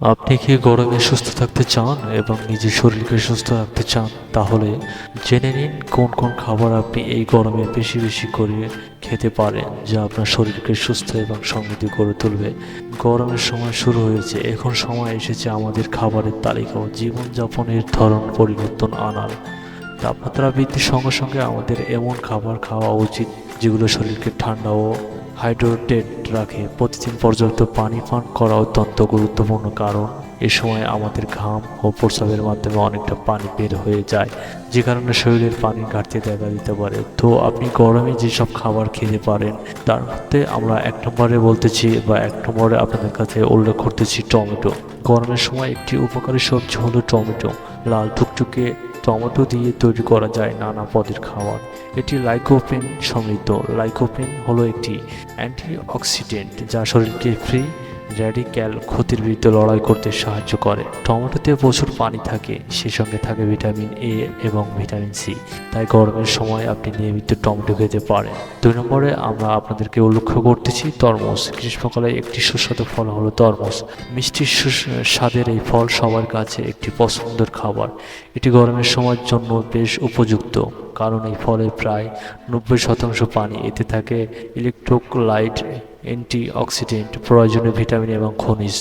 আপনি কি গরমে সুস্থ থাকতে চান এবং নিজের শরীরকে সুস্থ রাখতে চান? তাহলে জেনে নিন কোন কোন খাবার আপনি এই গরমে বেশি বেশি করে খেতে পারেন, যা আপনার শরীরকে সুস্থ এবং সমৃদ্ধ করে তুলবে। গরমের সময় শুরু হয়েছে। এখন সময় এসেছে আমাদের খাবারের তালিকা ও জীবনযাপনের ধরন পরিবর্তন আনার। তাপমাত্রা বৃদ্ধির সঙ্গে সঙ্গে আমাদের এমন খাবার খাওয়া উচিত যেগুলো শরীরকে ঠান্ডা ও হাইড্রেটেড রাখে। প্রতিদিন পর্যাপ্ত পানি পান করা অত্যন্ত গুরুত্বপূর্ণ কারণ এ সময় আমাদের ঘাম ও প্রস্রাবের মাধ্যমে অনেকটা পানি বের হয়ে যায়, যে কারণে শরীরের পানির ঘাটতি দেখা দিতে পারে। তো আপনি গরমে যেসব খাবার খেতে পারেন, তার মধ্যে আমরা এক নম্বরে বলতেছি বা এক নম্বরে আপনাদের কাছে উল্লেখ করতেছি টমেটো। গরমের সময় একটি উপকারী সবজি হলো টমেটো। লাল টুকটুকে টমেটো দিয়ে তৈরি করা যায় নানা পদের খাবার। এটি লাইকোপেন সমৃদ্ধ। লাইকোপেন হলো একটি অ্যান্টিঅক্সিডেন্ট যা শরীরকে ফ্রি র্যাডিক্যাল ক্ষতির বিরুদ্ধে লড়াই করতে সাহায্য করে। টমেটোতে প্রচুর পানি থাকে, সেই সঙ্গে থাকে ভিটামিন এ এবং ভিটামিন সি তাই গরমের সময় আপনি নিয়মিত টমেটো খেতে পারেন। দুই নম্বরে আমরা আপনাদেরকে উল্লেখ করতেছি তরমুজ। গ্রীষ্মকালে একটি সুস্বাদু ফল হলো তরমুজ। মিষ্টি স্বাদের এই ফল সবার কাছে একটি পছন্দের খাবার। এটি গরমের সময়ের জন্য বেশ উপযুক্ত, কারণ এই ফলে প্রায় নব্বই শতাংশ পানি এতে থাকে। ইলেকট্রোলাইট অ্যান্টিঅক্সিডেন্ট প্রয়োজনীয় ভিটামিন এবং খনিজ।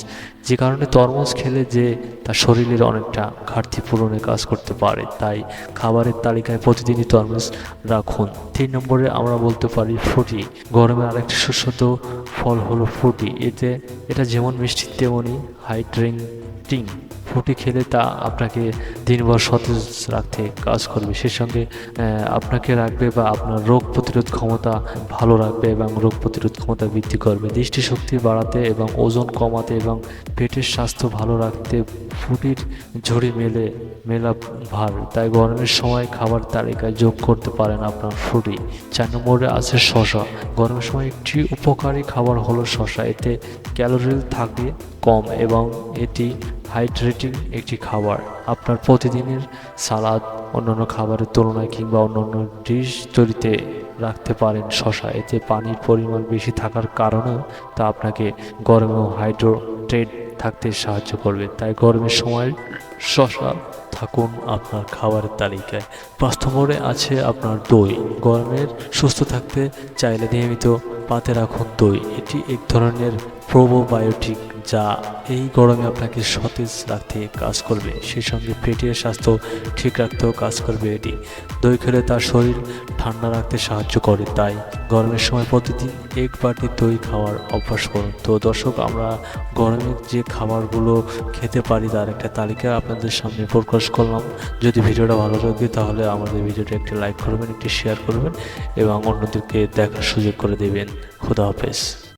যে কারণে তরমুজ খেলে যে তার শরীরের অনেকটা ঘাটতি পূরণে কাজ করতে পারে, তাই খাবারের তালিকায় প্রতিদিনই তরমুজ রাখুন। তিন নম্বরে আমরা বলতে পারি ফ্রুটি গরমে আরেকটি সুস্বাদু ফল হলো ফ্রুটি এতে, এটা যেমন মিষ্টি তেমনই হাইড্রেটিং ফ্রুটি খেলে তা আপনাকে দিনভর সতেজ রাখতে কাজ করবে। সেই সঙ্গে আপনাকে রাখবে বা আপনার রোগ প্রতিরোধ ক্ষমতা ভালো রাখবে এবং রোগ প্রতিরোধ ক্ষমতা বৃদ্ধি করবে। দৃষ্টিশক্তি বাড়াতে এবং ওজন কমাতে এবং পেটের স্বাস্থ্য ভালো রাখতে ফ্রুটির ঝুড়ি মেলে, মেলা ভার। তাই গরমের সময় খাবার তালিকায় যোগ করতে পারেন আপনার ফ্রুটি চার নম্বরে আছে শশা। গরমের সময় একটি উপকারী খাবার হলো শশা। এতে ক্যালোরি থাকে কম এবং এটি হাইড্রেটিং একটি খাবার। আপনার প্রতিদিনের সালাদ অন্যান্য খাবারের তুলনায় কিংবা অন্যান্য ডিশ তৈরিতে রাখতে পারেন শশা। এতে পানির পরিমাণ বেশি থাকার কারণেও তা আপনাকে গরমেও হাইড্রেটেড থাকতে সাহায্য করবে। তাই গরমের সময় শশা থাকুন আপনার খাবারের তালিকায়। পাঁচ নম্বরে আছে আপনার দই। গরমের সুস্থ থাকতে চাইলে নিয়মিত পাতে রাখুন দই। এটি এক ধরনের প্রোবোবায়োটিক, যা এই গরমে আপনাকে সতেজ রাখতে কাজ করবে। সেই সঙ্গে পেটের স্বাস্থ্য ঠিক রাখতেও কাজ করবে এটি। দই খেলে তার শরীর ঠান্ডা রাখতে সাহায্য করে, তাই গরমের সময় প্রতিদিন এক বাটি দই খাওয়ার অভ্যাস করুন। তো দর্শক, আমরা গরমের যে খাবারগুলো খেতে পারি তার একটা তালিকা আপনাদের সামনে প্রকাশ করলাম। যদি ভিডিওটা ভালো লাগে তাহলে আমাদের ভিডিওটা একটি লাইক করবেন, একটি শেয়ার করবেন এবং অন্যদেরকে দেখার সুযোগ করে দেবেন। খুদা হাফেজ।